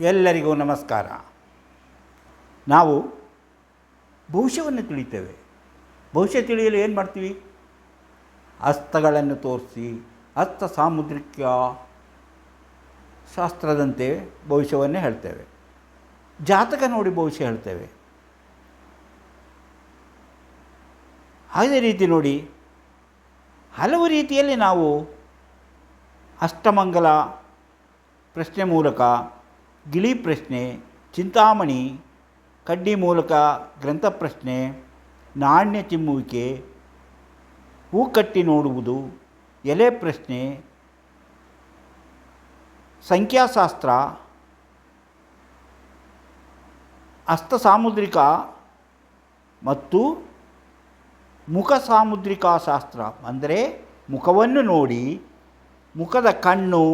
ಎಲ್ಲರಿಗೂ ನಮಸ್ಕಾರ. ನಾವು ಭವಿಷ್ಯವನ್ನು ತಿಳಿತೇವೆ. ಭವಿಷ್ಯ ತಿಳಿಯಲು ಏನು ಮಾಡ್ತೀವಿ? ಅಸ್ತಗಳನ್ನು ತೋರಿಸಿ, ಹಸ್ತ ಸಾಮುದ್ರಿಕ ಶಾಸ್ತ್ರದಂತೆ ಭವಿಷ್ಯವನ್ನೇ ಹೇಳ್ತೇವೆ. ಜಾತಕ ನೋಡಿ ಭವಿಷ್ಯ ಹೇಳ್ತೇವೆ. ಅದೇ ರೀತಿ ನೋಡಿ, ಹಲವು ರೀತಿಯಲ್ಲಿ ನಾವು ಅಷ್ಟಮಂಗಲ ಪ್ರಶ್ನೆ ಮೂಲಕ ಗಿಳಿ ಪ್ರಶ್ನೆ, ಚಿಂತಾಮಣಿ, ಕಡ್ಡಿ ಮೂಲಕ ಗ್ರಂಥ ಪ್ರಶ್ನೆ, ನಾಣ್ಯ ಚಿಮ್ಮುವಿಕೆ ಹೂ ಕಟ್ಟಿ ನೋಡುವುದು, ಎಲೆ ಪ್ರಶ್ನೆ, ಸಂಖ್ಯಾಶಾಸ್ತ್ರ ಹಸ್ತ ಸಾಮುದ್ರಿಕ ಮತ್ತು ಮುಖ ಸಾಮುದ್ರಿಕಾ ಶಾಸ್ತ್ರ ಅಂದರೆ ಮುಖವನ್ನು ನೋಡಿ, ಮುಖದ ಕಣ್ಣು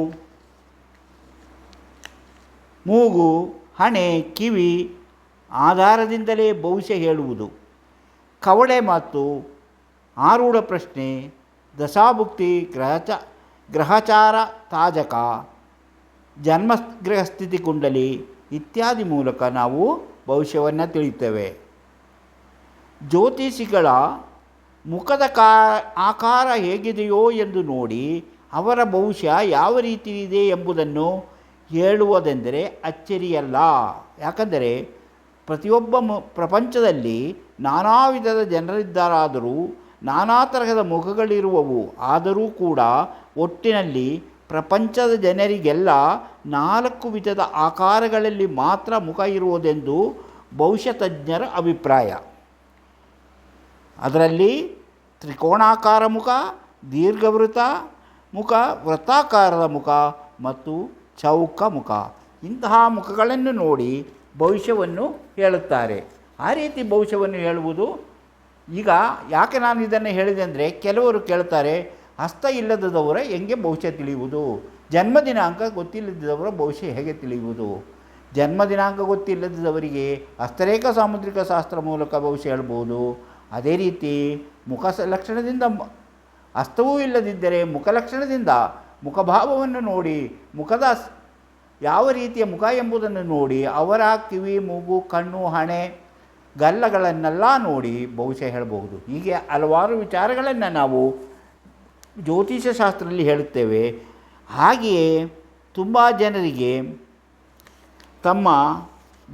ಮೂಗು, ಹಣೆ, ಕಿವಿ ಆಧಾರದಿಂದಲೇ ಭವಿಷ್ಯ ಹೇಳುವುದು. ಕವಳೆ ಮಾತು, ಆರೂಢ ಪ್ರಶ್ನೆ, ದಶಾಭುಕ್ತಿ, ಗ್ರಹಚ, ಗ್ರಹಚಾರ, ತಾಜಕ ಜನ್ಮಗ್ರಹ ಸ್ಥಿತಿ ಕುಂಡಲಿ ಇತ್ಯಾದಿ ಮೂಲಕ ನಾವು ಭವಿಷ್ಯವನ್ನು ತಿಳಿಯುತ್ತೇವೆ. ಜ್ಯೋತಿಷಿಗಳ ಮುಖದ ಕಾ, ಆಕಾರ ಹೇಗಿದೆಯೋ ಎಂದು ನೋಡಿ ಅವರ ಭವಿಷ್ಯ ಯಾವ ರೀತಿ ಇದೆ ಎಂಬುದನ್ನು ಹೇಳುವುದೆಂದರೆ ಅಚ್ಚರಿಯಲ್ಲ. ಯಾಕಂದರೆ ಪ್ರತಿಯೊಬ್ಬ ಮ, ಪ್ರಪಂಚದಲ್ಲಿ ನಾನಾ ವಿಧದ ಜನರಿದ್ದಾರಾದರೂ ನಾನಾ ತರಹದ ಮುಖಗಳಿರುವವು. ಆದರೂ ಕೂಡ ಒಟ್ಟಿನಲ್ಲಿ ಪ್ರಪಂಚದ ಜನರಿಗೆಲ್ಲ ನಾಲ್ಕು ವಿಧದ ಆಕಾರಗಳಲ್ಲಿ ಮಾತ್ರ ಮುಖ ಇರುವುದೆಂದು ಭವಿಷ್ಯ ತಜ್ಞರ ಅಭಿಪ್ರಾಯ. ಅದರಲ್ಲಿ ತ್ರಿಕೋಣಾಕಾರ ಮುಖ ದೀರ್ಘವೃತ ಮುಖ, ವೃತ್ತಾಕಾರದ ಮುಖ ಮತ್ತು ಚೌಕ ಮುಖ. ಇಂತಹ ಮುಖಗಳನ್ನು ನೋಡಿ ಭವಿಷ್ಯವನ್ನು ಹೇಳುತ್ತಾರೆ. ಆ ರೀತಿ ಭವಿಷ್ಯವನ್ನು ಹೇಳುವುದು ಈಗ ಯಾಕೆ ನಾನು ಇದನ್ನು ಹೇಳಿದೆ ಅಂದರೆ ಕೆಲವರು ಕೇಳ್ತಾರೆ, ಹಸ್ತ ಇಲ್ಲದವರ ಹೆಂಗೆ ಭವಿಷ್ಯ ತಿಳಿಯುವುದು? ಜನ್ಮ ದಿನಾಂಕ ಗೊತ್ತಿಲ್ಲದವರ ಭವಿಷ್ಯ ಹೇಗೆ ತಿಳಿಯುವುದು? ಜನ್ಮ ದಿನಾಂಕ ಗೊತ್ತಿಲ್ಲದವರಿಗೆ ಹಸ್ತರೇಖ ಸಾಮುದ್ರಿಕ ಶಾಸ್ತ್ರ ಮೂಲಕ ಭವಿಷ್ಯ ಹೇಳ್ಬೋದು. ಅದೇ ರೀತಿ ಮುಖ ಲಕ್ಷಣದಿಂದ ಹಸ್ತವೂ ಇಲ್ಲದಿದ್ದರೆ ಮುಖ ಲಕ್ಷಣದಿಂದ ಮುಖಭಾವವನ್ನು ನೋಡಿ, ಮುಖದ ಯಾವ ರೀತಿಯ ಮುಖ ಎಂಬುದನ್ನು ನೋಡಿ ಅವರ ಕಿವಿ ಮೂಗು, ಕಣ್ಣು, ಹಣೆ ಗಲ್ಲಗಳನ್ನೆಲ್ಲ ನೋಡಿ ಬಹುಶಃ ಹೇಳಬಹುದು. ಹೀಗೆ ಹಲವಾರು ವಿಚಾರಗಳನ್ನು ನಾವು ಜ್ಯೋತಿಷ್ಯ ಶಾಸ್ತ್ರದಲ್ಲಿ ಹೇಳುತ್ತೇವೆ. ಹಾಗೆಯೇ ತುಂಬ ಜನರಿಗೆ ತಮ್ಮ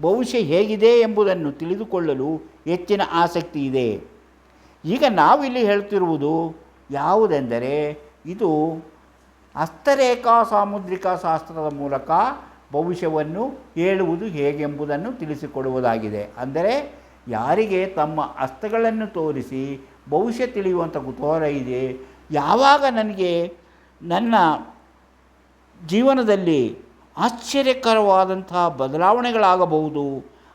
ಭವಿಷ್ಯ ಹೇಗಿದೆ ಎಂಬುದನ್ನು ತಿಳಿದುಕೊಳ್ಳಲು ಹೆಚ್ಚಿನ ಆಸಕ್ತಿ ಇದೆ. ಈಗ ನಾವಿಲ್ಲಿ ಹೇಳ್ತಿರುವುದು ಯಾವುದೆಂದರೆ, ಇದು ಹಸ್ತರೇಖಾ ಸಾಮುದ್ರಿಕ ಶಾಸ್ತ್ರದ ಮೂಲಕ ಭವಿಷ್ಯವನ್ನು ಹೇಳುವುದು ಹೇಗೆಂಬುದನ್ನು ತಿಳಿಸಿಕೊಡುವುದಾಗಿದೆ. ಅಂದರೆ ಯಾರಿಗೆ ತಮ್ಮ ಹಸ್ತಗಳನ್ನು ತೋರಿಸಿ ಭವಿಷ್ಯ ತಿಳಿಯುವಂಥ ಕುತೂಹಲ ಇದೆ, ಯಾವಾಗ ನನಗೆ ನನ್ನ ಜೀವನದಲ್ಲಿ ಆಶ್ಚರ್ಯಕರವಾದಂತಹ ಬದಲಾವಣೆಗಳಾಗಬಹುದು,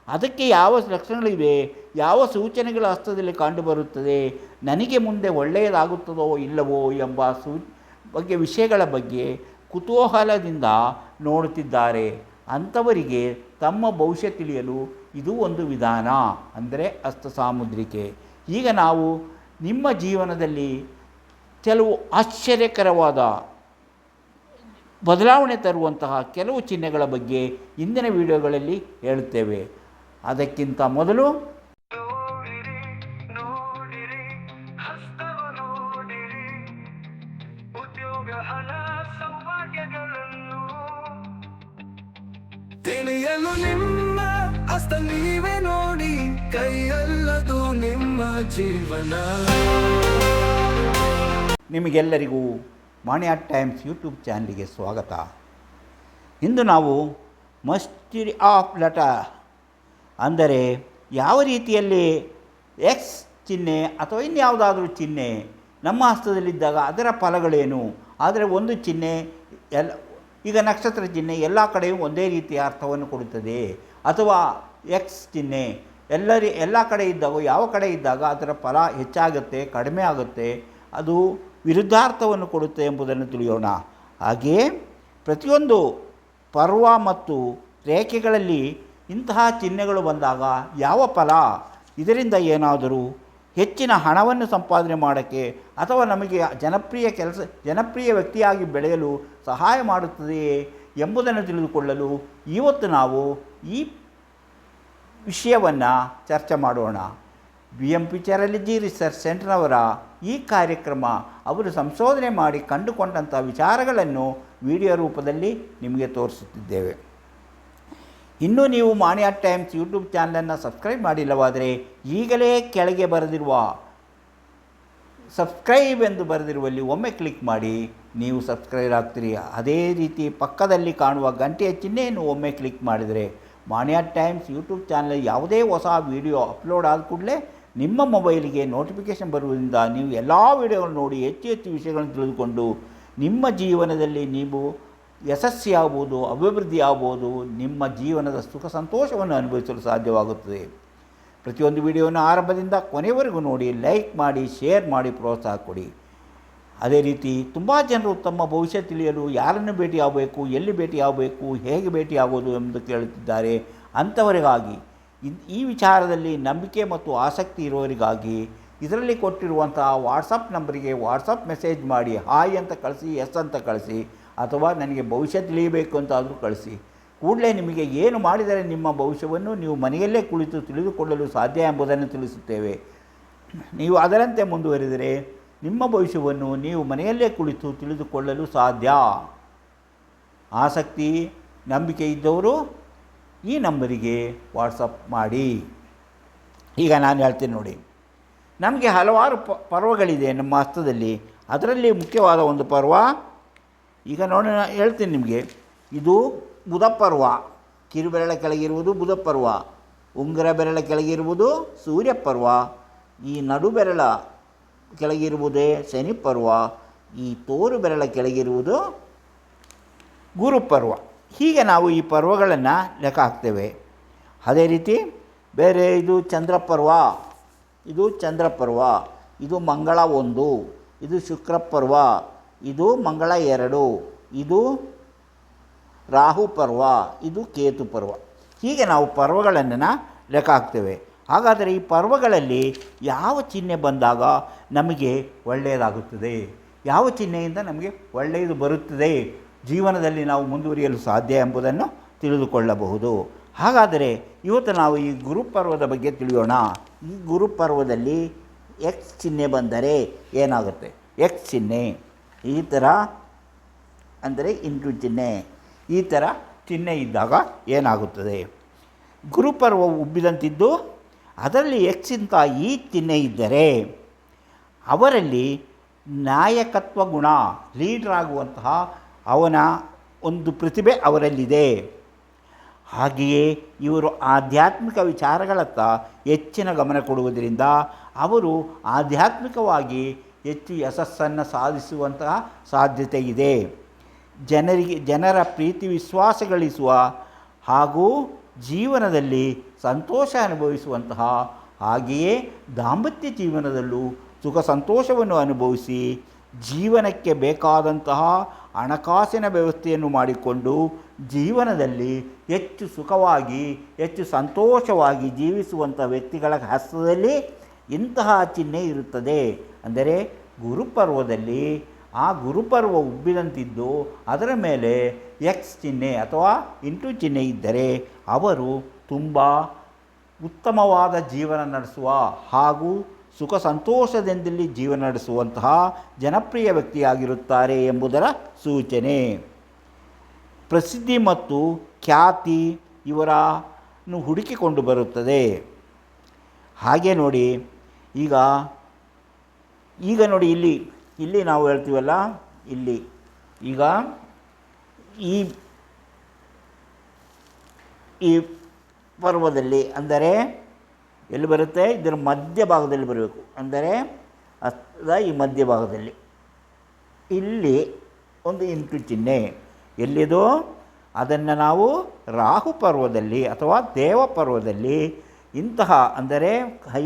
ಅದಕ್ಕೆ ಯಾವ ಲಕ್ಷಣಗಳಿವೆ, ಯಾವ ಸೂಚನೆಗಳ ಹಸ್ತದಲ್ಲಿ ಕಂಡುಬರುತ್ತದೆ, ನನಗೆ ಮುಂದೆ ಒಳ್ಳೆಯದಾಗುತ್ತದೋ ಇಲ್ಲವೋ ಎಂಬ ಸೂ ಬಗ್ಗೆ, ವಿಷಯಗಳ ಬಗ್ಗೆ ಕುತೂಹಲದಿಂದ ನೋಡುತ್ತಿದ್ದಾರೆ. ಅಂಥವರಿಗೆ ತಮ್ಮ ಭವಿಷ್ಯ ತಿಳಿಯಲು ಇದು ಒಂದು ವಿಧಾನ, ಅಂದರೆ ಅಸ್ತಸಾಮುದ್ರಿಕೆ ಈಗ ನಾವು ನಿಮ್ಮ ಜೀವನದಲ್ಲಿ ಕೆಲವು ಆಶ್ಚರ್ಯಕರವಾದ ಬದಲಾವಣೆ ತರುವಂತಹ ಕೆಲವು ಚಿಹ್ನೆಗಳ ಬಗ್ಗೆ ಇಂದಿನ ವಿಡಿಯೋಗಳಲ್ಲಿ ಹೇಳುತ್ತೇವೆ. ಅದಕ್ಕಿಂತ ಮೊದಲು ತಿಳಿಯಲು ನಿಮ್ಮ ಹಸ್ತ ನೀವೇ ನೋಡಿ, ಕೈಯಲ್ಲದು ನಿಮ್ಮ ಜೀವನ. ನಿಮಗೆಲ್ಲರಿಗೂ ಮಾಣಿಯಾ ಟೈಮ್ಸ್ ಯೂಟ್ಯೂಬ್ ಚಾನಲ್ಗೆ ಸ್ವಾಗತ. ಇಂದು ನಾವು ಮಸ್ಟಿರಿ ಆಫ್ ಲಟ ಅಂದರೆ ಯಾವ ರೀತಿಯಲ್ಲಿ ಎಕ್ಸ್ ಚಿಹ್ನೆ ಅಥವಾ ಇನ್ಯಾವುದಾದ್ರೂ ಚಿಹ್ನೆ ನಮ್ಮ ಹಸ್ತದಲ್ಲಿದ್ದಾಗ ಅದರ ಫಲಗಳೇನು? ಆದರೆ ಒಂದು ಚಿಹ್ನೆ ಎಲ್ಲ ಈಗ ನಕ್ಷತ್ರ ಚಿಹ್ನೆ ಎಲ್ಲ ಕಡೆಯೂ ಒಂದೇ ರೀತಿಯ ಅರ್ಥವನ್ನು ಕೊಡುತ್ತದೆ. ಅಥವಾ ಎಕ್ಸ್ ಚಿಹ್ನೆ, ಎಲ್ಲರಿ, ಎಲ್ಲ ಕಡೆ ಇದ್ದಾಗ, ಯಾವ ಕಡೆ ಇದ್ದಾಗ ಅದರ ಫಲ ಹೆಚ್ಚಾಗುತ್ತೆ, ಕಡಿಮೆ ಆಗುತ್ತೆ, ಅದು ವಿರುದ್ಧಾರ್ಥವನ್ನು ಕೊಡುತ್ತೆ ಎಂಬುದನ್ನು ತಿಳಿಯೋಣ. ಹಾಗೆಯೇ ಪ್ರತಿಯೊಂದು ಪರ್ವ ಮತ್ತು ರೇಖೆಗಳಲ್ಲಿ ಇಂತಹ ಚಿಹ್ನೆಗಳು ಬಂದಾಗ ಯಾವ ಫಲ, ಇದರಿಂದ ಏನಾದರೂ ಹೆಚ್ಚಿನ ಹಣವನ್ನು ಸಂಪಾದನೆ ಮಾಡೋಕ್ಕೆ ಅಥವಾ ನಮಗೆ ಜನಪ್ರಿಯ ಕೆಲಸ, ಜನಪ್ರಿಯ ವ್ಯಕ್ತಿಯಾಗಿ ಬೆಳೆಯಲು ಸಹಾಯ ಮಾಡುತ್ತದೆಯೇ ಎಂಬುದನ್ನು ತಿಳಿದುಕೊಳ್ಳಲು ಇವತ್ತು ನಾವು ಈ ವಿಷಯವನ್ನು ಚರ್ಚೆ ಮಾಡೋಣ. ಬಿ ಎಂ ಪಿಚರಾಲಜಿ ರಿಸರ್ಚ್ ಸೆಂಟರ್ನವರ ಈ ಕಾರ್ಯಕ್ರಮ ಅವರು ಸಂಶೋಧನೆ ಮಾಡಿ ಕಂಡುಕೊಂಡಂಥ ವಿಚಾರಗಳನ್ನು ವಿಡಿಯೋ ರೂಪದಲ್ಲಿ ನಿಮಗೆ ತೋರಿಸುತ್ತಿದ್ದೇವೆ. ಇನ್ನೂ ನೀವು ಮಾಣಿಯಾ ಟೈಮ್ಸ್ ಯೂಟ್ಯೂಬ್ ಚಾನಲನ್ನು ಸಬ್ಸ್ಕ್ರೈಬ್ ಮಾಡಿಲ್ಲವಾದರೆ ಈಗಲೇ ಕೆಳಗೆ ಬರೆದಿರುವ ಸಬ್ಸ್ಕ್ರೈಬ್ ಎಂದು ಬರೆದಿರುವಲ್ಲಿ ಒಮ್ಮೆ ಕ್ಲಿಕ್ ಮಾಡಿ, ನೀವು ಸಬ್ಸ್ಕ್ರೈಬ್ ಆಗ್ತೀರಿ. ಅದೇ ರೀತಿ ಪಕ್ಕದಲ್ಲಿ ಕಾಣುವ ಗಂಟೆಯ ಚಿಹ್ನೆಯನ್ನು ಒಮ್ಮೆ ಕ್ಲಿಕ್ ಮಾಡಿದರೆ ಮಾಣಿಯಾ ಟೈಮ್ಸ್ ಯೂಟ್ಯೂಬ್ ಚಾನಲ್ ಯಾವುದೇ ಹೊಸ ವಿಡಿಯೋ ಅಪ್ಲೋಡ್ ಆದ ಕೂಡಲೇ ನಿಮ್ಮ ಮೊಬೈಲಿಗೆ ನೋಟಿಫಿಕೇಷನ್ ಬರುವುದರಿಂದ ನೀವು ಎಲ್ಲ ವಿಡಿಯೋಗಳನ್ನು ನೋಡಿ ಹೆಚ್ಚು ಹೆಚ್ಚು ವಿಷಯಗಳನ್ನು ತಿಳಿದುಕೊಂಡು ನಿಮ್ಮ ಜೀವನದಲ್ಲಿ ನೀವು ಯಶಸ್ವಿಯಾಗ್ಬೋದು ಅಭಿವೃದ್ಧಿ ಆಗ್ಬೋದು ನಿಮ್ಮ ಜೀವನದ ಸುಖ ಸಂತೋಷವನ್ನು ಅನುಭವಿಸಲು ಸಾಧ್ಯವಾಗುತ್ತದೆ. ಪ್ರತಿಯೊಂದು ವಿಡಿಯೋನ ಆರಂಭದಿಂದ ಕೊನೆವರೆಗೂ ನೋಡಿ, ಲೈಕ್ ಮಾಡಿ, ಶೇರ್ ಮಾಡಿ, ಪ್ರೋತ್ಸಾಹ ಕೊಡಿ. ಅದೇ ರೀತಿ ತುಂಬ ಜನರು ತಮ್ಮ ಭವಿಷ್ಯ ತಿಳಿಯಲು ಯಾರನ್ನು ಭೇಟಿಯಾಗಬೇಕು ಎಲ್ಲಿ ಭೇಟಿಯಾಗಬೇಕು ಹೇಗೆ ಭೇಟಿಯಾಗೋದು ಎಂದು ಕೇಳುತ್ತಿದ್ದಾರೆ. ಅಂಥವರಿಗಾಗಿ ಈ ವಿಚಾರದಲ್ಲಿ ನಂಬಿಕೆ ಮತ್ತು ಆಸಕ್ತಿ ಇರುವವರಿಗಾಗಿ ಇದರಲ್ಲಿ ಕೊಟ್ಟಿರುವಂತಹ ವಾಟ್ಸಪ್ ನಂಬರಿಗೆ ವಾಟ್ಸಪ್ ಮೆಸೇಜ್ ಮಾಡಿ, ಹಾಯ್ ಅಂತ ಕಳಿಸಿ, ಎಸ್ ಅಂತ ಕಳಿಸಿ ಅಥವಾ ನನಗೆ ಭವಿಷ್ಯ ತಿಳಿಯಬೇಕು ಅಂತ ಆದರೂ ಕಳಿಸಿ. ಕೂಡಲೇ ನಿಮಗೆ ಏನು ಮಾಡಿದರೆ ನಿಮ್ಮ ಭವಿಷ್ಯವನ್ನು ನೀವು ಮನೆಯಲ್ಲೇ ಕುಳಿತು ತಿಳಿದುಕೊಳ್ಳಲು ಸಾಧ್ಯ ಎಂಬುದನ್ನು ತಿಳಿಸುತ್ತೇವೆ. ನೀವು ಅದರಂತೆ ಮುಂದುವರಿದರೆ ನಿಮ್ಮ ಭವಿಷ್ಯವನ್ನು ನೀವು ಮನೆಯಲ್ಲೇ ಕುಳಿತು ತಿಳಿದುಕೊಳ್ಳಲು ಸಾಧ್ಯ. ಆಸಕ್ತಿ, ನಂಬಿಕೆ ಇದ್ದವರು ಈ ನಂಬರಿಗೆ ವಾಟ್ಸಪ್ ಮಾಡಿ. ಈಗ ನಾನು ಹೇಳ್ತೀನಿ ನೋಡಿ. ನಮಗೆ ಹಲವಾರು ಪರ್ವಗಳಿದೆ ನಮ್ಮ ಹಸ್ತದಲ್ಲಿ. ಅದರಲ್ಲಿ ಮುಖ್ಯವಾದ ಒಂದು ಪರ್ವ ಈಗ ನೋಡಿ ನಾನು ಹೇಳ್ತೀನಿ ನಿಮಗೆ. ಇದು ಬುಧಪರ್ವ. ಕಿರುಬೆರಳ ಕೆಳಗಿರುವುದು ಬುಧಪರ್ವ. ಉಂಗರ ಬೆರಳ ಕೆಳಗಿರುವುದು ಸೂರ್ಯಪರ್ವ. ಈ ನಡು ಬೆರಳ ಕೆಳಗಿರುವುದೇ ಶನಿ ಪರ್ವ ಈ ತೋರು ಬೆರಳ ಕೆಳಗಿರುವುದು ಗುರುಪರ್ವ. ಹೀಗೆ ನಾವು ಈ ಪರ್ವಗಳನ್ನು ಲೆಕ್ಕ ಹಾಕ್ತೇವೆ. ಅದೇ ರೀತಿ ಬೇರೆ ಇದು ಚಂದ್ರಪರ್ವ. ಇದು ಚಂದ್ರಪರ್ವ. ಇದು ಮಂಗಳ ಒಂದು. ಇದು ಶುಕ್ರಪರ್ವ. ಇದು ಮಂಗಳ ಎರಡು, ಇದು ರಾಹು ಪರ್ವ, ಇದು ಕೇತು ಪರ್ವ. ಹೀಗೆ ನಾವು ಪರ್ವಗಳನ್ನು ಲೆಕ್ಕ ಹಾಕ್ತೇವೆ. ಹಾಗಾದರೆ ಈ ಪರ್ವಗಳಲ್ಲಿ ಯಾವ ಚಿಹ್ನೆ ಬಂದಾಗ ನಮಗೆ ಒಳ್ಳೆಯದಾಗುತ್ತದೆ? ಯಾವ ಚಿಹ್ನೆಯಿಂದ ನಮಗೆ ಒಳ್ಳೆಯದು ಬರುತ್ತದೆ? ಜೀವನದಲ್ಲಿ ನಾವು ಮುಂದುವರಿಯಲು ಸಾಧ್ಯ ಎಂಬುದನ್ನು ತಿಳಿದುಕೊಳ್ಳಬಹುದು. ಹಾಗಾದರೆ ಇವತ್ತು ನಾವು ಈ ಗುರುಪರ್ವದ ಬಗ್ಗೆ ತಿಳಿಯೋಣ. ಈ ಗುರುಪರ್ವದಲ್ಲಿ ಎಕ್ಸ್ ಚಿಹ್ನೆ ಬಂದರೆ ಏನಾಗುತ್ತೆ? ಎಕ್ಸ್ ಚಿಹ್ನೆ. ಈ ಥರ ಅಂದರೆ ಇಂಟು ಚಿಹ್ನೆ. ಈ ಥರ ಚಿಹ್ನೆ ಇದ್ದಾಗ ಏನಾಗುತ್ತದೆ? ಗುರುಪರ್ವ ಉಬ್ಬಿದಂತಿದ್ದು, ಅದರಲ್ಲಿ ಎಕ್ಸಿಂತ ಈ ಚಿಹ್ನೆ ಇದ್ದರೆ, ಅವರಲ್ಲಿ ನಾಯಕತ್ವ ಗುಣ ಲೀಡರ್ ಆಗುವಂತಹ ಅವನ ಒಂದು ಪ್ರತಿಭೆ ಅವರಲ್ಲಿದೆ. ಹಾಗೆಯೇ ಇವರು ಆಧ್ಯಾತ್ಮಿಕ ವಿಚಾರಗಳತ್ತ ಹೆಚ್ಚಿನ ಗಮನ ಕೊಡುವುದರಿಂದ ಅವರು ಆಧ್ಯಾತ್ಮಿಕವಾಗಿ ಹೆಚ್ಚು ಯಶಸ್ಸನ್ನು ಸಾಧಿಸುವಂತಹ ಸಾಧ್ಯತೆ ಇದೆ. ಜನರಿಗೆ, ಜನರ ಪ್ರೀತಿ ವಿಶ್ವಾಸ ಗಳಿಸುವ ಹಾಗೂ ಜೀವನದಲ್ಲಿ ಸಂತೋಷ ಅನುಭವಿಸುವಂತಹ ಹಾಗೆಯೇ ದಾಂಪತ್ಯ ಜೀವನದಲ್ಲೂ ಸುಖ ಸಂತೋಷವನ್ನು ಅನುಭವಿಸಿ ಜೀವನಕ್ಕೆ ಬೇಕಾದಂತಹ ಹಣಕಾಸಿನ ವ್ಯವಸ್ಥೆಯನ್ನು ಮಾಡಿಕೊಂಡು ಜೀವನದಲ್ಲಿ ಹೆಚ್ಚು ಸುಖವಾಗಿ, ಹೆಚ್ಚು ಸಂತೋಷವಾಗಿ ಜೀವಿಸುವಂಥ ವ್ಯಕ್ತಿಗಳ ಹಸ್ತದಲ್ಲಿ ಇಂತಹ ಚಿಹ್ನೆ ಇರುತ್ತದೆ. ಅಂದರೆ ಗುರುಪರ್ವದಲ್ಲಿ ಆ ಗುರುಪರ್ವ ಉಬ್ಬಿದಂತಿದ್ದು ಅದರ ಮೇಲೆ ಎಕ್ಸ್ ಚಿಹ್ನೆ ಅಥವಾ ಇಂಟು ಚಿಹ್ನೆ ಇದ್ದರೆ ಅವರು ತುಂಬ ಉತ್ತಮವಾದ ಜೀವನ ನಡೆಸುವ ಹಾಗೂ ಸುಖ ಸಂತೋಷದಿಂದಲ್ಲಿ ಜೀವನ ನಡೆಸುವಂತಹ ಜನಪ್ರಿಯ ವ್ಯಕ್ತಿಯಾಗಿರುತ್ತಾರೆ ಎಂಬುದರ ಸೂಚನೆ. ಪ್ರಸಿದ್ಧಿ ಮತ್ತು ಖ್ಯಾತಿ ಇವರನ್ನು ಹುಡುಕಿಕೊಂಡು ಬರುತ್ತದೆ. ಹಾಗೆ ನೋಡಿ ಈಗ ಈಗ ನೋಡಿ ಇಲ್ಲಿ ಇಲ್ಲಿ ನಾವು ಹೇಳ್ತೀವಲ್ಲ, ಇಲ್ಲಿ. ಈಗ, ಈ ಈ ಪರ್ವದಲ್ಲಿ ಅಂದರೆ ಎಲ್ಲಿ ಬರುತ್ತೆ? ಇದರ ಮಧ್ಯಭಾಗದಲ್ಲಿ ಬರಬೇಕು. ಅಂದರೆ ಅದ ಈ ಮಧ್ಯಭಾಗದಲ್ಲಿ ಇಲ್ಲಿ ಒಂದು ಇಂಟು ಚಿಹ್ನೆ. ಎಲ್ಲಿದು? ಅದನ್ನು ನಾವು ರಾಹು ಪರ್ವದಲ್ಲಿ ಅಥವಾ ದೇವ ಪರ್ವದಲ್ಲಿ ಇಂತಹ ಅಂದರೆ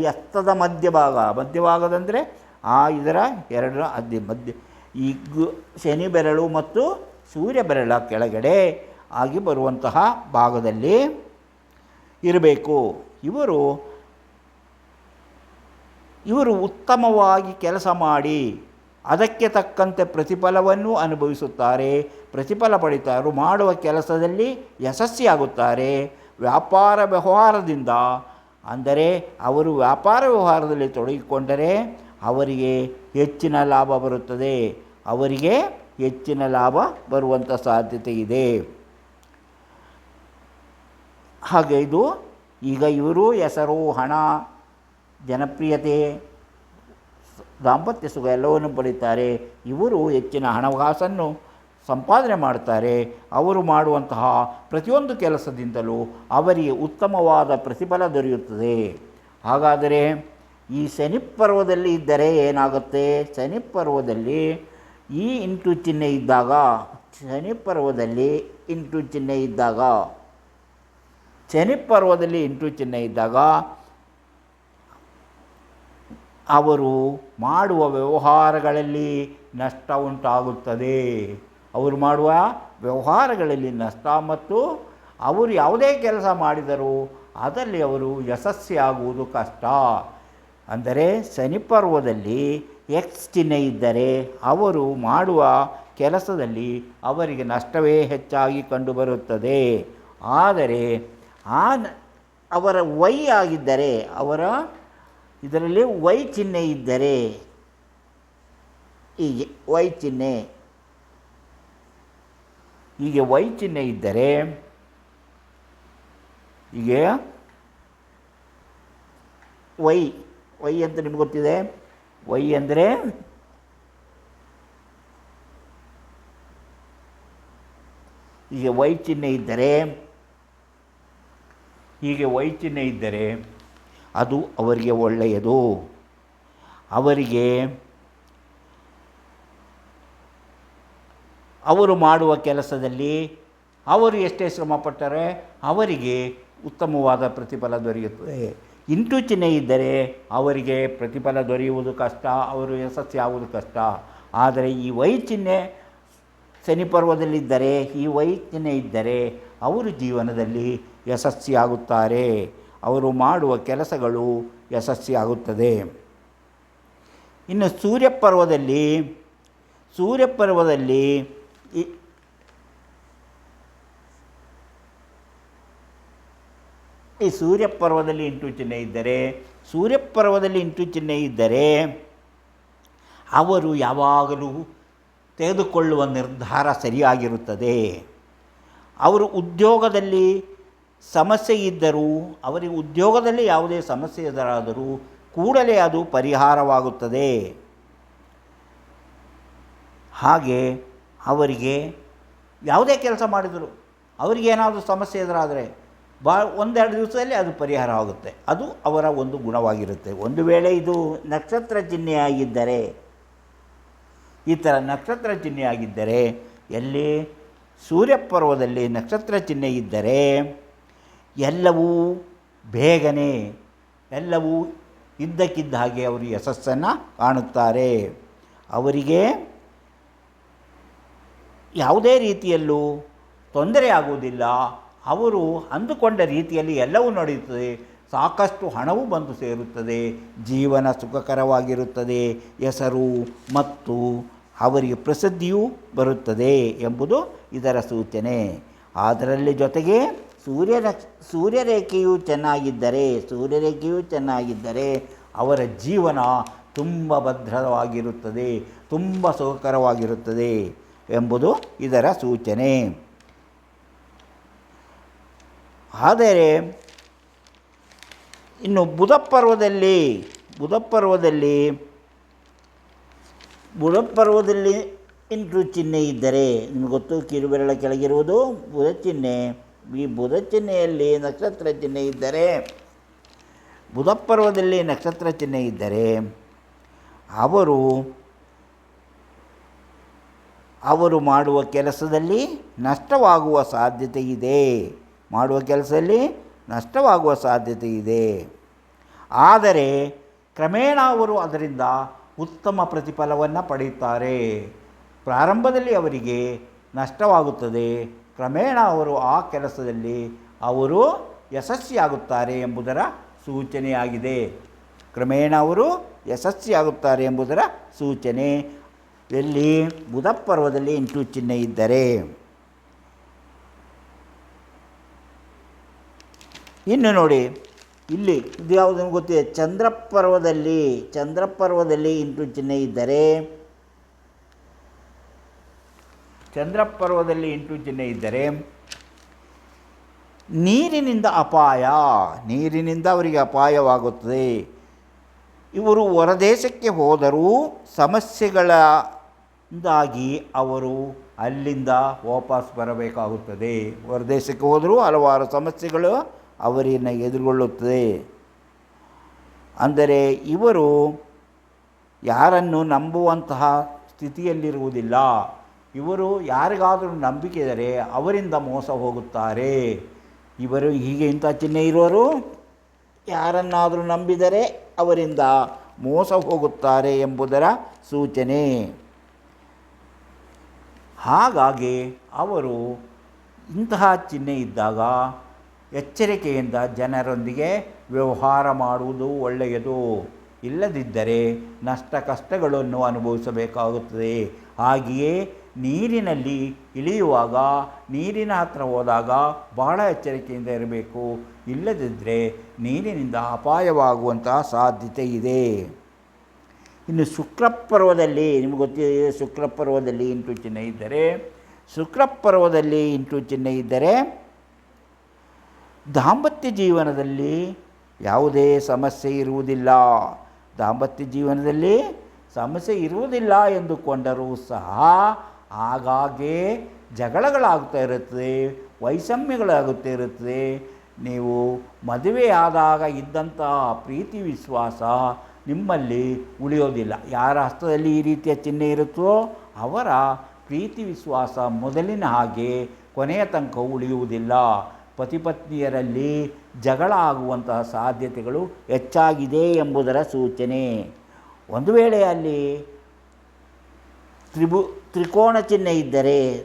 ಹಸ್ತದ ಮಧ್ಯಭಾಗ, ಮಧ್ಯಭಾಗದಂದರೆ ಆ ಇದರ ಎರಡರ ಅದಿ ಮಧ್ಯ, ಈ ಶನಿ ಬೆರಳು ಮತ್ತು ಸೂರ್ಯ ಬೆರಳ ಕೆಳಗಡೆ ಆಗಿ ಬರುವಂತಹ ಭಾಗದಲ್ಲಿ ಇರಬೇಕು. ಇವರು ಇವರು ಉತ್ತಮವಾಗಿ ಕೆಲಸ ಮಾಡಿ ಅದಕ್ಕೆ ತಕ್ಕಂತೆ ಪ್ರತಿಫಲವನ್ನು ಅನುಭವಿಸುತ್ತಾರೆ, ಪ್ರತಿಫಲ ಪಡಿತಾರು, ಮಾಡುವ ಕೆಲಸದಲ್ಲಿ ಯಶಸ್ವಿಯಾಗುತ್ತಾರೆ. ವ್ಯಾಪಾರ ವ್ಯವಹಾರದಿಂದ ಅಂದರೆ ಅವರು ವ್ಯಾಪಾರ ವ್ಯವಹಾರದಲ್ಲಿ ತೊಡಗಿಕೊಂಡರೆ ಅವರಿಗೆ ಹೆಚ್ಚಿನ ಲಾಭ ಬರುತ್ತದೆ. ಅವರಿಗೆ ಹೆಚ್ಚಿನ ಲಾಭ ಬರುವಂಥ ಸಾಧ್ಯತೆ ಇದೆ. ಹಾಗೆ ಇದು ಈಗ ಇವರು ಹೆಸರು ಹಣ ಜನಪ್ರಿಯತೆ, ದಾಂಪತ್ಯ ಸುಖ ಎಲ್ಲವನ್ನು ಪಡೀತಾರೆ. ಇವರು ಹೆಚ್ಚಿನ ಹಣಕಾಸನ್ನು ಸಂಪಾದನೆ ಮಾಡ್ತಾರೆ, ಅವರು ಮಾಡುವಂತಹ ಪ್ರತಿಯೊಂದು ಕೆಲಸದಿಂದಲೂ ಅವರಿಗೆ ಉತ್ತಮವಾದ ಪ್ರತಿಫಲ ದೊರೆಯುತ್ತದೆ. ಹಾಗಾದರೆ ಈ ಶನಿ ಪರ್ವದಲ್ಲಿ ಇದ್ದರೆ ಏನಾಗುತ್ತೆ? ಶನಿ ಪರ್ವದಲ್ಲಿ ಈ ಇಂಟು ಚಿಹ್ನೆ ಇದ್ದಾಗ ಶನಿ ಪರ್ವದಲ್ಲಿ ಇಂಟು ಚಿಹ್ನೆ ಇದ್ದಾಗ ಶನಿ ಪರ್ವದಲ್ಲಿ ಇಂಟು ಚಿಹ್ನೆ ಇದ್ದಾಗ ಅವರು ಮಾಡುವ ವ್ಯವಹಾರಗಳಲ್ಲಿ ನಷ್ಟ ಉಂಟಾಗುತ್ತದೆ. ಅವರು ಮಾಡುವ ವ್ಯವಹಾರಗಳಲ್ಲಿ ನಷ್ಟ ಮತ್ತು ಅವರು ಯಾವುದೇ ಕೆಲಸ ಮಾಡಿದರೂ ಅದರಲ್ಲಿ ಅವರು ಯಶಸ್ವಿಯಾಗುವುದು ಕಷ್ಟ. ಅಂದರೆ ಶನಿ ಪರ್ವದಲ್ಲಿ ಎಕ್ಸ್ ಚಿಹ್ನೆ ಇದ್ದರೆ ಅವರು ಮಾಡುವ ಕೆಲಸದಲ್ಲಿ ಅವರಿಗೆ ನಷ್ಟವೇ ಹೆಚ್ಚಾಗಿ ಕಂಡುಬರುತ್ತದೆ. ಆದರೆ ಆ ಅವರ ವೈ ಆಗಿದ್ದರೆ, ಅವರ ಇದರಲ್ಲಿ ವೈ ಚಿಹ್ನೆ ಇದ್ದರೆ, ಹೀಗೆ ವೈ ಚಿಹ್ನೆ ಹೀಗೆ ವೈ ಚಿಹ್ನೆ ಇದ್ದರೆ, ಹೀಗೆ ವೈ ವೈ ಅಂತ ನಿಮ್ಗೆ ಗೊತ್ತಿದೆ? ವೈ ಅಂದರೆ ಹೀಗೆ ವೈ ಚಿಹ್ನೆ ಇದ್ದರೆ, ಹೀಗೆ ವೈ ಚಿಹ್ನೆ ಇದ್ದರೆ ಅದು ಅವರಿಗೆ ಒಳ್ಳೆಯದು. ಅವರಿಗೆ ಅವರು ಮಾಡುವ ಕೆಲಸದಲ್ಲಿ ಅವರು ಎಷ್ಟೇ ಶ್ರಮಪಟ್ಟರೆ ಅವರಿಗೆ ಉತ್ತಮವಾದ ಪ್ರತಿಫಲ ದೊರೆಯುತ್ತದೆ. ಇಂಟು ಚಿಹ್ನೆ ಇದ್ದರೆ ಅವರಿಗೆ ಪ್ರತಿಫಲ ದೊರೆಯುವುದು ಕಷ್ಟ, ಅವರು ಯಶಸ್ಸಿಯಾಗುವುದು ಕಷ್ಟ. ಆದರೆ ಈ ವೈ ಚಿಹ್ನೆ ಶನಿ ಪರ್ವದಲ್ಲಿದ್ದರೆ, ಈ ವೈ ಚಿಹ್ನೆ ಇದ್ದರೆ ಅವರು ಜೀವನದಲ್ಲಿ ಯಶಸ್ಸಿಯಾಗುತ್ತಾರೆ ಅವರು ಮಾಡುವ ಕೆಲಸಗಳು ಯಶಸ್ಸಿಯಾಗುತ್ತದೆ ಇನ್ನು ಸೂರ್ಯ ಪರ್ವದಲ್ಲಿ ಈ ಈ ಇಂಟು ಚಿಹ್ನೆ ಇದ್ದರೆ ಸೂರ್ಯಪರ್ವದಲ್ಲಿ ಇಂಟು ಚಿಹ್ನೆ ಇದ್ದರೆ, ಅವರು ಯಾವಾಗಲೂ ತೆಗೆದುಕೊಳ್ಳುವ ನಿರ್ಧಾರ ಸರಿಯಾಗಿರುತ್ತದೆ. ಅವರು ಉದ್ಯೋಗದಲ್ಲಿ ಸಮಸ್ಯೆ ಇದ್ದರೂ, ಅವರಿಗೆ ಉದ್ಯೋಗದಲ್ಲಿ ಯಾವುದೇ ಸಮಸ್ಯೆ ಎದುರಾದರೂ ಕೂಡಲೇ ಅದು ಪರಿಹಾರವಾಗುತ್ತದೆ. ಹಾಗೆ ಅವರಿಗೆ ಯಾವುದೇ ಕೆಲಸ ಮಾಡಿದರು, ಅವರಿಗೇನಾದರೂ ಸಮಸ್ಯೆ ಎದುರಾದರೆ ಬಾ, ಒಂದೆರಡು ದಿವಸದಲ್ಲಿ ಅದು ಪರಿಹಾರ ಆಗುತ್ತೆ. ಅದು ಅವರ ಒಂದು ಗುಣವಾಗಿರುತ್ತೆ. ಒಂದು ವೇಳೆ ಇದು ನಕ್ಷತ್ರ ಚಿಹ್ನೆಯಾಗಿದ್ದರೆ ಈ ಥರ ನಕ್ಷತ್ರ ಚಿಹ್ನೆಯಾಗಿದ್ದರೆ ಎಲ್ಲಿ ಸೂರ್ಯಪರ್ವದಲ್ಲಿ ನಕ್ಷತ್ರ ಚಿಹ್ನೆ ಇದ್ದರೆ, ಎಲ್ಲವೂ ಬೇಗನೆ, ಎಲ್ಲವೂ ಇದ್ದಕ್ಕಿದ್ದ ಹಾಗೆ ಅವರು ಯಶಸ್ಸನ್ನು ಕಾಣುತ್ತಾರೆ. ಅವರಿಗೆ ಯಾವುದೇ ರೀತಿಯಲ್ಲೂ ತೊಂದರೆ ಆಗುವುದಿಲ್ಲ. ಅವರು ಅಂದುಕೊಂಡ ರೀತಿಯಲ್ಲಿ ಎಲ್ಲವೂ ನಡೆಯುತ್ತದೆ. ಸಾಕಷ್ಟು ಹಣವೂ ಬಂದು ಸೇರುತ್ತದೆ. ಜೀವನ ಸುಖಕರವಾಗಿರುತ್ತದೆ. ಹೆಸರು ಮತ್ತು ಅವರಿಗೆ ಪ್ರಸಿದ್ಧಿಯೂ ಬರುತ್ತದೆ ಎಂಬುದು ಇದರ ಸೂಚನೆ. ಅದರಲ್ಲಿ ಜೊತೆಗೆ ಸೂರ್ಯ ಸೂರ್ಯರೇಖೆಯು ಚೆನ್ನಾಗಿದ್ದರೆ ಸೂರ್ಯರೇಖೆಯು ಚೆನ್ನಾಗಿದ್ದರೆ ಅವರ ಜೀವನ ತುಂಬ ಭದ್ರವಾಗಿರುತ್ತದೆ, ತುಂಬ ಸುಖಕರವಾಗಿರುತ್ತದೆ ಎಂಬುದು ಇದರ ಸೂಚನೆ. ಆದರೆ ಇನ್ನು ಬುಧಪರ್ವದಲ್ಲಿ ಬುಧಪರ್ವದಲ್ಲಿ ಬುಧಪರ್ವದಲ್ಲಿ ಬುಧ ಪರ್ವದಲ್ಲಿ ಇಂಟು ಚಿಹ್ನೆ ಇದ್ದರೆ, ನಿಮ್ಗೆ ಗೊತ್ತು, ಕಿರುಬೆರಳ ಕೆಳಗಿರುವುದು ಬುಧ ಚಿಹ್ನೆ. ಈ ಬುಧ ಚಿಹ್ನೆಯಲ್ಲಿ ನಕ್ಷತ್ರ ಚಿಹ್ನೆ ಇದ್ದರೆ, ಬುಧಪರ್ವದಲ್ಲಿ ನಕ್ಷತ್ರ ಚಿಹ್ನೆ ಇದ್ದರೆ, ಅವರು ಅವರು ಮಾಡುವ ಕೆಲಸದಲ್ಲಿ ನಷ್ಟವಾಗುವ ಸಾಧ್ಯತೆ ಇದೆ. ಮಾಡುವ ಕೆಲಸದಲ್ಲಿ ನಷ್ಟವಾಗುವ ಸಾಧ್ಯತೆ ಇದೆ. ಆದರೆ ಕ್ರಮೇಣ ಅವರು ಅದರಿಂದ ಉತ್ತಮ ಪ್ರತಿಫಲವನ್ನು ಪಡೆಯುತ್ತಾರೆ. ಪ್ರಾರಂಭದಲ್ಲಿ ಅವರಿಗೆ ನಷ್ಟವಾಗುತ್ತದೆ. ಕ್ರಮೇಣ ಅವರು ಆ ಕೆಲಸದಲ್ಲಿ ಅವರು ಯಶಸ್ವಿಯಾಗುತ್ತಾರೆ ಎಂಬುದರ ಸೂಚನೆಯಾಗಿದೆ. ಕ್ರಮೇಣ ಅವರು ಯಶಸ್ವಿಯಾಗುತ್ತಾರೆ ಎಂಬುದರ ಸೂಚನೆ. ಎಲ್ಲಿ? ಬುಧ ಪರ್ವದಲ್ಲಿ ಇಂಟು ಚಿಹ್ನೆ ಇದ್ದರೆ. ಇನ್ನು ನೋಡಿ, ಇಲ್ಲಿ ಇದು ಯಾವುದನ್ನು ಗೊತ್ತಿದೆ? ಚಂದ್ರಪರ್ವದಲ್ಲಿ ಚಂದ್ರಪರ್ವದಲ್ಲಿ ಚಂದ್ರ ಪರ್ವದಲ್ಲಿ ಇಂಟು ಚಿಹ್ನೆ ಇದ್ದರೆ ಚಂದ್ರಪರ್ವದಲ್ಲಿ ಇಂಟು ಚಿಹ್ನೆ ಇದ್ದರೆ, ನೀರಿನಿಂದ ಅಪಾಯ, ನೀರಿನಿಂದ ಅವರಿಗೆ ಅಪಾಯವಾಗುತ್ತದೆ. ಇವರು ಹೊರದೇಶಕ್ಕೆ ಹೋದರೂ ಸಮಸ್ಯೆಗಳಿಂದಾಗಿ ಅವರು ಅಲ್ಲಿಂದ ವಾಪಸ್ ಬರಬೇಕಾಗುತ್ತದೆ. ಹೊರದೇಶಕ್ಕೆ ಹೋದರೂ ಹಲವಾರು ಸಮಸ್ಯೆಗಳು ಅವರನ್ನು ಎದುರುಗೊಳ್ಳುತ್ತದೆ. ಅಂದರೆ ಇವರು ಯಾರನ್ನು ನಂಬುವಂತಹ ಸ್ಥಿತಿಯಲ್ಲಿರುವುದಿಲ್ಲ. ಇವರು ಯಾರಿಗಾದರೂ ನಂಬಿಕೆ ಇದ್ದರೆ ಅವರಿಂದ ಮೋಸ ಹೋಗುತ್ತಾರೆ. ಇವರು ಹೀಗೆ ಇಂಥ ಚಿಹ್ನೆ ಇರುವರು ಯಾರನ್ನಾದರೂ ನಂಬಿದರೆ ಅವರಿಂದ ಮೋಸ ಹೋಗುತ್ತಾರೆ ಎಂಬುದರ ಸೂಚನೆ. ಹಾಗಾಗಿ ಅವರು ಇಂತಹ ಚಿಹ್ನೆ ಇದ್ದಾಗ ಎಚ್ಚರಿಕೆಯಿಂದ ಜನರೊಂದಿಗೆ ವ್ಯವಹಾರ ಮಾಡುವುದು ಒಳ್ಳೆಯದು. ಇಲ್ಲದಿದ್ದರೆ ನಷ್ಟ ಕಷ್ಟಗಳನ್ನು ಅನುಭವಿಸಬೇಕಾಗುತ್ತದೆ. ಹಾಗೆಯೇ ನೀರಿನಲ್ಲಿ ಇಳಿಯುವಾಗ, ನೀರಿನ ಹತ್ತಿರ ಹೋದಾಗ ಬಹಳ ಎಚ್ಚರಿಕೆಯಿಂದ ಇರಬೇಕು. ಇಲ್ಲದಿದ್ದರೆ ನೀರಿನಿಂದ ಅಪಾಯವಾಗುವಂತಹ ಸಾಧ್ಯತೆ ಇದೆ. ಇನ್ನು ಶುಕ್ರಪರ್ವದಲ್ಲಿ ನಿಮಗೆ ಗೊತ್ತಿದೆ ಶುಕ್ರಪರ್ವದಲ್ಲಿ ಇಂಟು ಚಿಹ್ನೆ ಇದ್ದರೆ ಶುಕ್ರಪರ್ವದಲ್ಲಿ ಇಂಟು ಚಿಹ್ನೆ ಇದ್ದರೆ ದಾಂಪತ್ಯ ಜೀವನದಲ್ಲಿ ಯಾವುದೇ ಸಮಸ್ಯೆ ಇರುವುದಿಲ್ಲ. ದಾಂಪತ್ಯ ಜೀವನದಲ್ಲಿ ಸಮಸ್ಯೆ ಇರುವುದಿಲ್ಲ ಎಂದುಕೊಂಡರೂ ಸಹ ಆಗಾಗ್ಗೆ ಜಗಳಗಳಾಗ್ತಾ ಇರುತ್ತದೆ, ವೈಷಮ್ಯಗಳಾಗುತ್ತಾ ಇರುತ್ತದೆ. ನೀವು ಮದುವೆಯಾದಾಗ ಇದ್ದಂತಹ ಪ್ರೀತಿ ವಿಶ್ವಾಸ ನಿಮ್ಮಲ್ಲಿ ಉಳಿಯೋದಿಲ್ಲ. ಯಾರ ಹಸ್ತದಲ್ಲಿ ಈ ರೀತಿಯ ಚಿಹ್ನೆ ಇರುತ್ತೋ ಅವರ ಪ್ರೀತಿ ವಿಶ್ವಾಸ ಮೊದಲಿನ ಹಾಗೆ ಕೊನೆಯ ತನಕ ಉಳಿಯುವುದಿಲ್ಲ. ಪತಿಪತ್ನಿಯರಲ್ಲಿ ಜಗಳ ಆಗುವಂತಹ ಸಾಧ್ಯತೆಗಳು ಹೆಚ್ಚಾಗಿದೆ ಎಂಬುದರ ಸೂಚನೆ. ಒಂದು ವೇಳೆ ಅಲ್ಲಿ ತ್ರಿಭು ತ್ರಿಕೋಣ ಚಿಹ್ನೆ ಇದ್ದರೆ,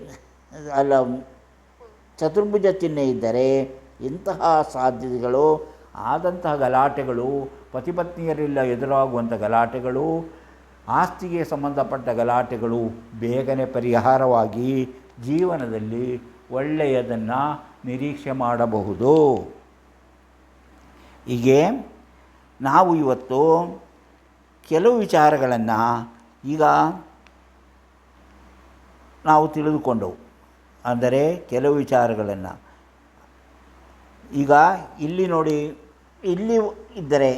ಅಲ್ಲ, ಚತುರ್ಭುಜ ಚಿಹ್ನೆ ಇದ್ದರೆ ಇಂತಹ ಸಾಧ್ಯತೆಗಳು, ಆದಂತಹ ಗಲಾಟೆಗಳು ಪತಿಪತ್ನಿಯರಿಲ್ಲ ಎದುರಾಗುವಂಥ ಗಲಾಟೆಗಳು, ಆಸ್ತಿಗೆ ಸಂಬಂಧಪಟ್ಟ ಗಲಾಟೆಗಳು ಬೇಗನೆ ಪರಿಹಾರವಾಗಿ ಜೀವನದಲ್ಲಿ ಒಳ್ಳೆಯದನ್ನು ನಿರೀಕ್ಷೆ ಮಾಡಬಹುದು. ಹೀಗೆ ನಾವು ಇವತ್ತು ಕೆಲವು ವಿಚಾರಗಳನ್ನು ಈಗ ನಾವು ತಿಳಿದುಕೊಂಡವು. ಅಂದರೆ ಕೆಲವು ವಿಚಾರಗಳನ್ನು. ಈಗ ಇಲ್ಲಿ ನೋಡಿ, ಇಲ್ಲಿ ಇದ್ದರೆ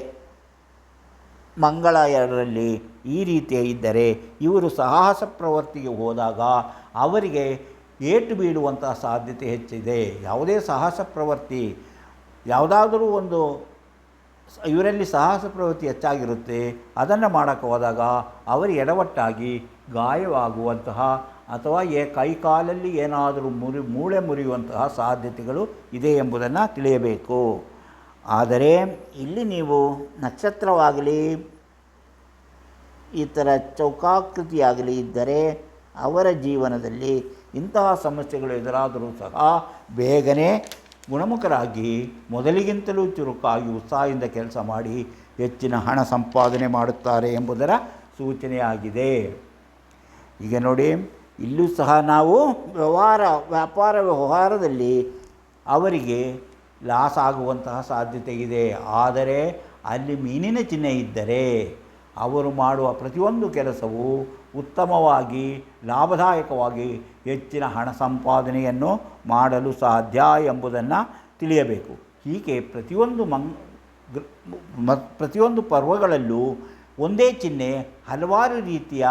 ಮಂಗಳ ಎರಡರಲ್ಲಿ ಈ ರೀತಿಯ ಇದ್ದರೆ ಇವರು ಸಾಹಸ ಪ್ರವೃತ್ತಿಗೆ ಹೋದಾಗ ಅವರಿಗೆ ಏಟು ಬೀಳುವಂತಹ ಸಾಧ್ಯತೆ ಹೆಚ್ಚಿದೆ. ಯಾವುದೇ ಸಾಹಸ ಪ್ರವೃತ್ತಿ, ಯಾವುದಾದರೂ ಒಂದು ಇವರಲ್ಲಿ ಸಾಹಸ ಪ್ರವೃತ್ತಿ ಹೆಚ್ಚಾಗಿರುತ್ತೆ, ಅದನ್ನು ಮಾಡೋಕ್ಕೆ ಹೋದಾಗ ಅವರು ಎಡವಟ್ಟಾಗಿ ಗಾಯವಾಗುವಂತಹ ಅಥವಾ ಏ, ಕೈಕಾಲಲ್ಲಿ ಏನಾದರೂ ಮುರಿ, ಮೂಳೆ ಮುರಿಯುವಂತಹ ಸಾಧ್ಯತೆಗಳು ಇದೆ ಎಂಬುದನ್ನು ತಿಳಿಯಬೇಕು. ಆದರೆ ಇಲ್ಲಿ ನೀವು ನಕ್ಷತ್ರವಾಗಲಿ ಈ ಥರ ಚೌಕಾಕೃತಿಯಾಗಲಿ ಇದ್ದರೆ ಅವರ ಜೀವನದಲ್ಲಿ ಇಂತಹ ಸಮಸ್ಯೆಗಳು ಎದುರಾದರೂ ಸಹ ಬೇಗನೆ ಗುಣಮುಖರಾಗಿ ಮೊದಲಿಗಿಂತಲೂ ಚುರುಕಾಗಿ ಉತ್ಸಾಹದಿಂದ ಕೆಲಸ ಮಾಡಿ ಹೆಚ್ಚಿನ ಹಣ ಸಂಪಾದನೆ ಮಾಡುತ್ತಾರೆ ಎಂಬುದರ ಸೂಚನೆಯಾಗಿದೆ. ಈಗ ನೋಡಿ, ಇಲ್ಲೂ ಸಹ ನಾವು ವ್ಯವಹಾರ, ವ್ಯಾಪಾರ ವ್ಯವಹಾರದಲ್ಲಿ ಅವರಿಗೆ ಲಾಸ್ ಆಗುವಂತಹ ಸಾಧ್ಯತೆ ಇದೆ. ಆದರೆ ಅಲ್ಲಿ ಮೀನಿನ ಚಿಹ್ನೆ ಇದ್ದರೆ ಅವರು ಮಾಡುವ ಪ್ರತಿಯೊಂದು ಕೆಲಸವು ಉತ್ತಮವಾಗಿ, ಲಾಭದಾಯಕವಾಗಿ ಹೆಚ್ಚಿನ ಹಣ ಸಂಪಾದನೆಯನ್ನು ಮಾಡಲು ಸಾಧ್ಯ ಎಂಬುದನ್ನು ತಿಳಿಯಬೇಕು. ಹೀಗೆ ಪ್ರತಿಯೊಂದು ಮಂಗ್ ಪ್ರತಿಯೊಂದು ಪರ್ವಗಳಲ್ಲೂ ಒಂದೇ ಚಿಹ್ನೆ ಹಲವಾರು ರೀತಿಯ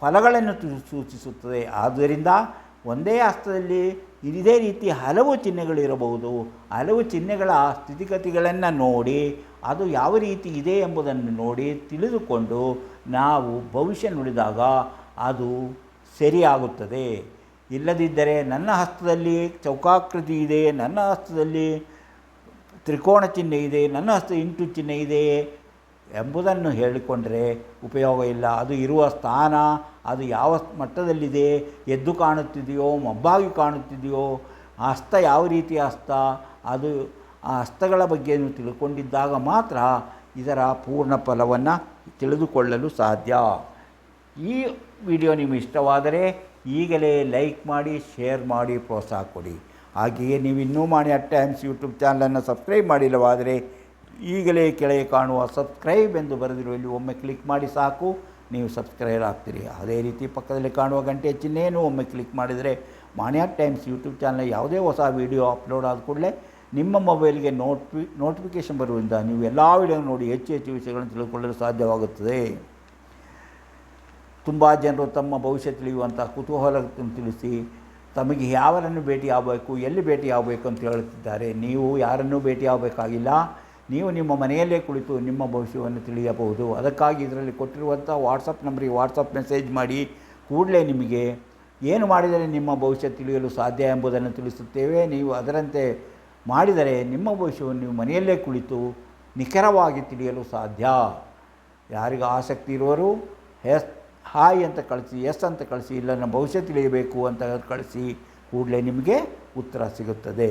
ಫಲಗಳನ್ನು ಸೂಚಿಸುತ್ತದೆ. ಆದ್ದರಿಂದ ಒಂದೇ ಹಸ್ತದಲ್ಲಿ ಇದೇ ರೀತಿ ಹಲವು ಚಿಹ್ನೆಗಳಿರಬಹುದು ಹಲವು ಚಿಹ್ನೆಗಳ ಸ್ಥಿತಿಗತಿಗಳನ್ನು ನೋಡಿ, ಅದು ಯಾವ ರೀತಿ ಇದೆ ಎಂಬುದನ್ನು ನೋಡಿ ತಿಳಿದುಕೊಂಡು ನಾವು ಭವಿಷ್ಯ ನುಡಿದಾಗ ಅದು ಸರಿಯಾಗುತ್ತದೆ. ಇಲ್ಲದಿದ್ದರೆ ನನ್ನ ಹಸ್ತದಲ್ಲಿ ಚೌಕಾಕೃತಿ ಇದೆ, ನನ್ನ ಹಸ್ತದಲ್ಲಿ ತ್ರಿಕೋಣ ಚಿಹ್ನೆ ಇದೆ, ನನ್ನ ಹಸ್ತ ಇಂಟು ಚಿಹ್ನೆ ಇದೆ ಎಂಬುದನ್ನು ಹೇಳಿಕೊಂಡರೆ ಉಪಯೋಗ ಇಲ್ಲ. ಅದು ಇರುವ ಸ್ಥಾನ, ಅದು ಯಾವ ಮಟ್ಟದಲ್ಲಿದೆ, ಎದ್ದು ಕಾಣುತ್ತಿದೆಯೋ, ಮಬ್ಬಾಗಿ ಕಾಣುತ್ತಿದೆಯೋ ಆ ಹಸ್ತ ಯಾವ ರೀತಿಯ ಹಸ್ತ, ಅದು ಆ ಹಸ್ತಗಳ ಬಗ್ಗೆ ತಿಳ್ಕೊಂಡಿದ್ದಾಗ ಮಾತ್ರ ಇದರ ಪೂರ್ಣ ಫಲವನ್ನು ತಿಳಿದುಕೊಳ್ಳಲು ಸಾಧ್ಯ. ಈ ವಿಡಿಯೋ ನಿಮಗೆ ಇಷ್ಟವಾದರೆ ಈಗಲೇ ಲೈಕ್ ಮಾಡಿ, ಶೇರ್ ಮಾಡಿ, ಪ್ರೋತ್ಸಾಹ ಕೊಡಿ. ಹಾಗೆಯೇ ನೀವು ಇನ್ನೂ ಮಾಡಿ ಅಟ್ ಟೈಮ್ಸ್ ಯೂಟ್ಯೂಬ್ ಚಾನಲನ್ನು ಸಬ್ಸ್ಕ್ರೈಬ್ ಮಾಡಿಲ್ಲವಾದರೆ ಈಗಲೇ ಕೆಳಗೆ ಕಾಣುವ ಸಬ್ಸ್ಕ್ರೈಬ್ ಎಂದು ಬರೆದಿರುವ ಇಲ್ಲಿ ಒಮ್ಮೆ ಕ್ಲಿಕ್ ಮಾಡಿ ಸಾಕು. ನೀವು ಸಬ್ಸ್ಕ್ರೈಬ್ ಆಗ್ತೀರಿ. ಅದೇ ರೀತಿ ಪಕ್ಕದಲ್ಲಿ ಕಾಣುವ ಗಂಟೆ ಚಿಹ್ನೆಯನ್ನು ಒಮ್ಮೆ ಕ್ಲಿಕ್ ಮಾಡಿದರೆ ಮಾನ್ಯ ಟೈಮ್ಸ್ ಯೂಟ್ಯೂಬ್ ಚಾನಲ್ ಯಾವುದೇ ಹೊಸ ವೀಡಿಯೋ ಅಪ್ಲೋಡ್ ಆದ ಕೂಡಲೇ ನಿಮ್ಮ ಮೊಬೈಲ್ಗೆ ನೋಟ್ಫಿ ನೋಟಿಫಿಕೇಷನ್ ಬರುವುದರಿಂದ ನೀವು ಎಲ್ಲ ವಿಡಿಯೋ ನೋಡಿ ಹೆಚ್ಚು ಹೆಚ್ಚು ವಿಷಯಗಳನ್ನು ತಿಳಿದುಕೊಳ್ಳಲು ಸಾಧ್ಯವಾಗುತ್ತದೆ. ತುಂಬ ಜನರು ತಮ್ಮ ಭವಿಷ್ಯ ತಿಳಿಯುವಂಥ ಕುತೂಹಲವನ್ನು ತಿಳಿಸಿ ತಮಗೆ ಯಾವರನ್ನು ಭೇಟಿ ಆಗಬೇಕು ಎಲ್ಲಿ ಭೇಟಿ ಆಗಬೇಕು ಅಂತ ಹೇಳುತ್ತಿದ್ದಾರೆ. ನೀವು ಯಾರನ್ನೂ ಭೇಟಿ ಆಗಬೇಕಾಗಿಲ್ಲ ನೀವು ನಿಮ್ಮ ಮನೆಯಲ್ಲೇ ಕುಳಿತು ನಿಮ್ಮ ಭವಿಷ್ಯವನ್ನು ತಿಳಿಯಬಹುದು. ಅದಕ್ಕಾಗಿ ಇದರಲ್ಲಿ ಕೊಟ್ಟಿರುವಂಥ ವಾಟ್ಸಪ್ ನಂಬರಿಗೆ ವಾಟ್ಸಪ್ ಮೆಸೇಜ್ ಮಾಡಿ, ಕೂಡಲೇ ನಿಮಗೆ ಏನು ಮಾಡಿದರೆ ನಿಮ್ಮ ಭವಿಷ್ಯ ತಿಳಿಯಲು ಸಾಧ್ಯ ಎಂಬುದನ್ನು ತಿಳಿಸುತ್ತೇವೆ. ನೀವು ಅದರಂತೆ ಮಾಡಿದರೆ ನಿಮ್ಮ ಭವಿಷ್ಯವನ್ನು ನೀವು ಮನೆಯಲ್ಲೇ ಕುಳಿತು ನಿಖರವಾಗಿ ತಿಳಿಯಲು ಸಾಧ್ಯ. ಯಾರಿಗೂ ಆಸಕ್ತಿ ಇರುವರು ಎಸ್, ಹಾಯ್ ಅಂತ ಕಳಿಸಿ, ಎಸ್ ಅಂತ ಕಳಿಸಿ ಇಲ್ಲ ನಮ್ಮ ಭವಿಷ್ಯ ತಿಳಿಯಬೇಕು ಅಂತ ಕಳಿಸಿ, ಕೂಡಲೇ ನಿಮಗೆ ಉತ್ತರ ಸಿಗುತ್ತದೆ.